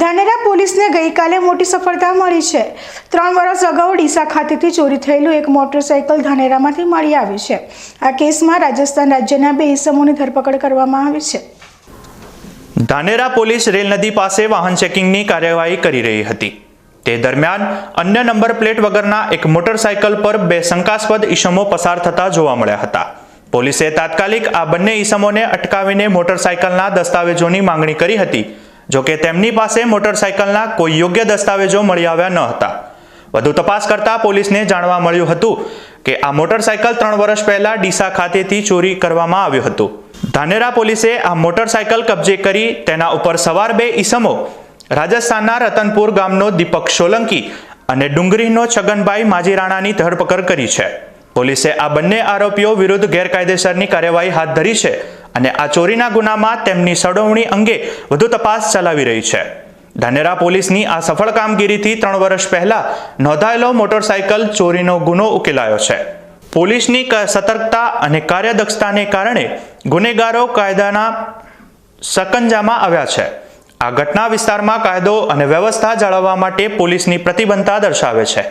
ધાનેરા પોલીસને ગઈકાલે મોટી સફળતા મળી છે. ત્રણ વર્ષ અગાઉ ડીસા ખાતેથી ચોરી થયેલું એક મોટરસાઇકલ ધાનેરામાંથી મળી આવ્યું છે. આ કેસમાં રાજસ્થાન રાજ્યના બે ઇસમોની ધરપકડ કરવામાં આવી છે. ધાનેરા પોલીસ રેલ નદી પાસે વાહન ચેકિંગની કાર્યવાહી કરી રહી હતી. તે દરમિયાન અન્ય નંબર પ્લેટ વગરના એક મોટરસાયકલ પર બે શંકાસ્પદ ઈસમો પસાર થતા જોવા મળ્યા હતા. પોલીસે તાત્કાલિક આ બંને ઈસમોને અટકાવીને મોટરસાયકલના દસ્તાવેજોની માંગણી કરી હતી. જોકે તેમની પાસે મોટરસાયકલના કોઈ યોગ્ય દસ્તાવેજો મળી આવ્યા ન હતા. વધુ તપાસ કરતા પોલીસને જાણવા મળ્યું હતું કે આ મોટરસાયકલ ત્રણ વર્ષ પહેલા ડીસા ખાતેથી ચોરી કરવામાં આવ્યું હતું. ધાનેરા પોલીસે આ મોટરસાયકલ કબજે કરી તેના ઉપર સવાર બે ઈસમો, રાજસ્થાનના રતનપુર ગામનો દીપક સોલંકી અને ડુંગરીનો છગનભાઈ માજીરાણાની ધરપકડ કરી છે. પોલીસે આ બંને આરોપીઓ વિરુદ્ધ ગેરકાયદેસરની કાર્યવાહી હાથ ધરી છે અને આ ચોરીના ગુનામાં તેમની સડવણી અંગે વધુ તપાસ ચલાવી રહી છે. ધાનેરા પોલીસની આ સફળ કામગીરીથી ત્રણ વર્ષ પહેલા નોંધાયેલો મોટરસાયકલ ચોરીનો ગુનો ઉકેલાયો છે. પોલીસની સતર્કતા અને કાર્યદક્ષતાને કારણે ગુનેગારો કાયદાના સકંજામાં આવ્યા છે. આ ઘટના વિસ્તારમાં કાયદો અને વ્યવસ્થા જાળવવા માટે પોલીસની પ્રતિબદ્ધતા દર્શાવે છે.